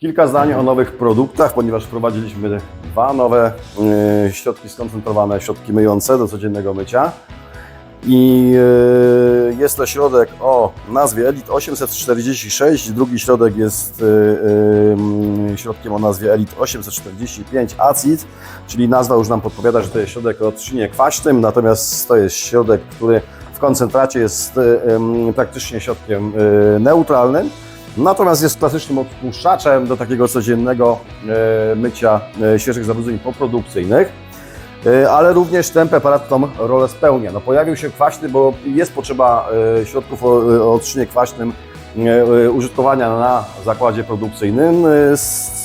Kilka zdań o nowych produktach, ponieważ wprowadziliśmy dwa nowe y, środki skoncentrowane, środki myjące do codziennego mycia. I y, jest to środek o nazwie Elite 846, drugi środek jest y, środkiem o nazwie Elite 845 Acid, czyli nazwa już nam podpowiada, że to jest środek o odczynie kwaśnym, natomiast to jest środek, który w koncentracie jest praktycznie środkiem neutralnym. Natomiast jest klasycznym odpuszczaczem do takiego codziennego e, mycia e, świeżych zabrudzeń poprodukcyjnych. E, Ale również ten preparat tą rolę spełnia. No, pojawił się kwaśny, bo jest potrzeba środków o, o kwaśnym użytkowania na zakładzie produkcyjnym e,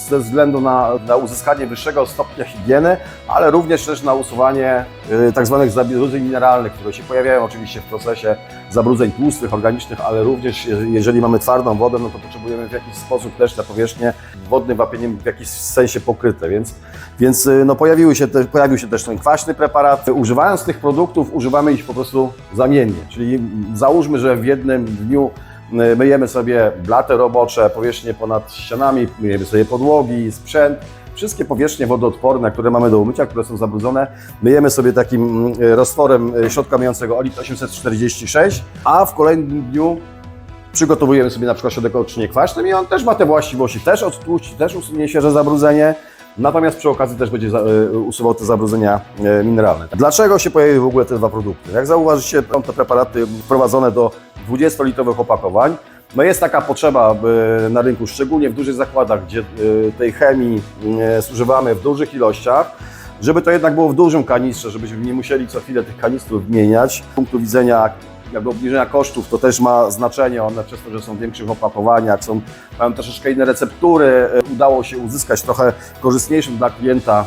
ze względu na, na uzyskanie wyższego stopnia higieny, ale również też na usuwanie e, tak zabrudzeń mineralnych, które się pojawiają oczywiście w procesie zabrudzeń tłustych, organicznych, ale również je- jeżeli mamy twardą wodę, no to potrzebujemy w jakiś sposób też te powierzchnie wodnym wapieniem w jakiś sensie pokryte, więc, więc no pojawiły się te, pojawił się też ten kwaśny preparat. Używając tych produktów, używamy ich po prostu zamiennie, czyli załóżmy, że w jednym dniu myjemy sobie blaty robocze, powierzchnie ponad ścianami, myjemy sobie podłogi, sprzęt, Wszystkie powierzchnie wodoodporne, które mamy do umycia, które są zabrudzone, myjemy sobie takim y, roztworem y, środka myjącego Olit 846, a w kolejnym dniu przygotowujemy sobie na przykład środek odczynie kwaśnym i on też ma te właściwości, też odtłuści, też usunie świeże zabrudzenie, natomiast przy okazji też będzie y, usuwał te zabrudzenia y, mineralne. Dlaczego się pojawiły w ogóle te dwa produkty? Jak zauważycie, są te preparaty wprowadzone do 20-litrowych opakowań. No jest taka potrzeba y, na rynku, szczególnie w dużych zakładach, gdzie tej chemii zużywamy w dużych ilościach, żeby to jednak było w dużym kanistrze, żebyśmy nie musieli co chwilę tych kanistrów wymieniać. Z punktu widzenia jakby obniżenia kosztów to też ma znaczenie, one przez to, że są w większych opakowaniach, są, mają troszeczkę inne receptury, e, udało się uzyskać trochę korzystniejszą dla klienta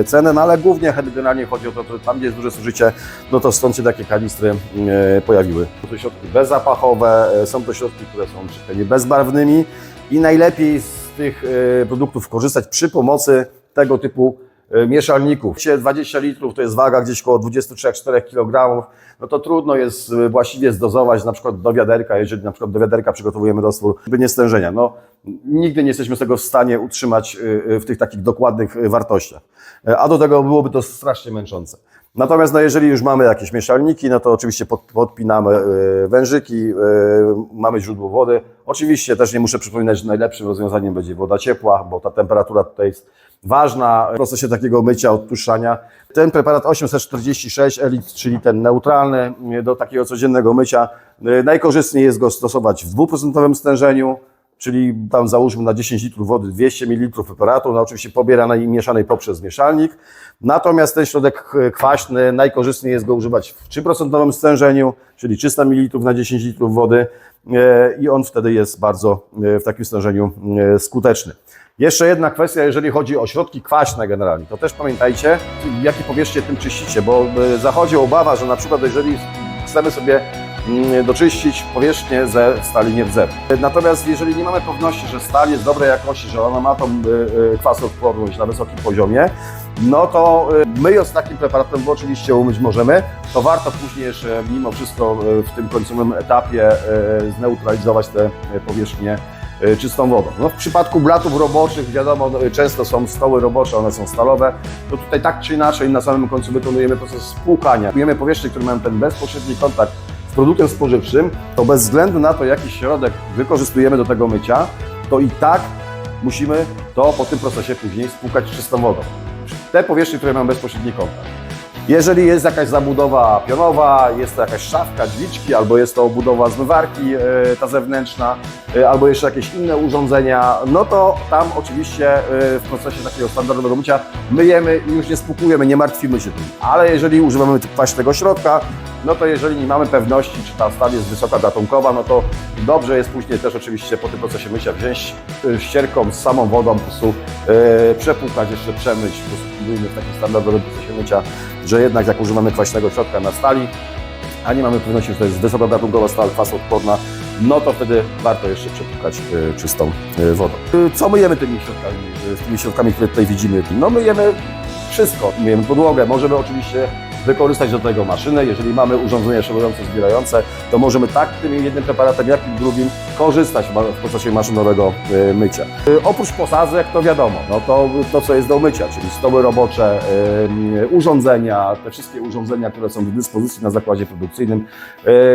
e, cenę, no ale głównie generalnie chodzi o to, że tam gdzie jest duże zużycie, no to stąd się takie kanistry e, pojawiły. Są to środki bezzapachowe, są to środki, które są czytelnie bezbarwnymi i najlepiej z tych produktów korzystać przy pomocy tego typu mieszalników. Dzisiaj 20 litrów to jest waga gdzieś około 23-4 kg, no to trudno jest e, właściwie zdozować na przykład do wiaderka, jeżeli na przykład do wiaderka przygotowujemy roztwór, by nie stężenia. No, nigdy nie jesteśmy tego w stanie utrzymać e, w tych takich dokładnych wartościach, a do tego byłoby to strasznie męczące. Natomiast no, jeżeli już mamy jakieś mieszalniki, no to oczywiście pod, podpinamy wężyki, mamy źródło wody. Oczywiście też nie muszę przypominać, że najlepszym rozwiązaniem będzie woda ciepła, bo ta temperatura tutaj jest ważna w procesie takiego mycia, odtłuszczania. Ten preparat 846 Elite, czyli ten neutralny e, do takiego codziennego mycia, e, najkorzystniej jest go stosować w dwuprocentowym stężeniu, czyli tam załóżmy na 10 litrów wody 200 ml preparatu, no oczywiście pobieranej i mieszanej poprzez mieszalnik. Natomiast ten środek kwaśny najkorzystniej jest go używać w 3% stężeniu, czyli 300 ml na 10 litrów wody e, i on wtedy jest bardzo e, w takim stężeniu e, skuteczny. Jeszcze jedna kwestia, jeżeli chodzi o środki kwaśne generalnie, to też pamiętajcie, jakie powierzchnie tym czyścicie, bo zachodzi obawa, że na przykład jeżeli chcemy sobie doczyścić powierzchnię ze stali nierdzewnej. Natomiast jeżeli nie mamy pewności, że stal jest dobrej jakości, że ona ma tą y, y, kwasodporność na wysokim poziomie, no to y, myjąc takim preparatem, bo oczywiście umyć możemy, to warto później jeszcze mimo wszystko w tym końcowym etapie zneutralizować te powierzchnie czystą wodą. No w przypadku blatów roboczych, wiadomo, y, często są stoły robocze, one są stalowe, to tutaj tak czy inaczej na samym końcu wykonujemy proces spłukania. Myjemy powierzchnie, które mają ten bezpośredni kontakt z produktem spożywczym, to bez względu na to, jaki środek wykorzystujemy do tego mycia, to i tak musimy to po tym procesie później spłukać czystą wodą. Te powierzchnie, które mają bezpośredni kontakt. Jeżeli jest jakaś zabudowa pionowa, jest to jakaś szafka, drzwiczki, albo jest to obudowa zmywarki, e, ta zewnętrzna, albo jeszcze jakieś inne urządzenia, no to tam oczywiście e, w procesie takiego standardowego mycia myjemy i już nie spłukujemy, nie martwimy się tym. Ale jeżeli używamy kwaśnego środka, no to jeżeli nie mamy pewności, czy ta stal jest wysoka gatunkowa, no to dobrze jest później też oczywiście po tym procesie mycia wziąć e, ścierką z samą wodą, po prostu e, przepłukać, jeszcze przemyć, po prostu w takim standardowym procesie mycia, że jednak jak używamy kwaśnego środka na stali, a nie mamy pewności, że to jest wysokogatunkowa stal kwasoodporna, no to wtedy warto jeszcze przepłukać e, czystą e, wodą. E, Co myjemy tymi środkami, tymi środkami, które tutaj widzimy? No myjemy wszystko. Myjemy podłogę, możemy oczywiście wykorzystać do tego maszynę. Jeżeli mamy urządzenie szybujące, zbierające, to możemy tak tym jednym preparatem, jak i drugim korzystać w procesie maszynowego y, mycia. Y, Oprócz posadzek, to wiadomo, no to, to co jest do mycia, czyli stoły robocze, y, urządzenia, te wszystkie urządzenia, które są do dyspozycji na zakładzie produkcyjnym,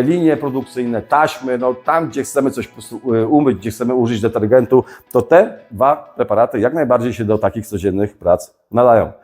linie produkcyjne, taśmy, no tam, gdzie chcemy coś po prostu umyć, gdzie chcemy użyć detergentu, to te dwa preparaty jak najbardziej się do takich codziennych prac nadają.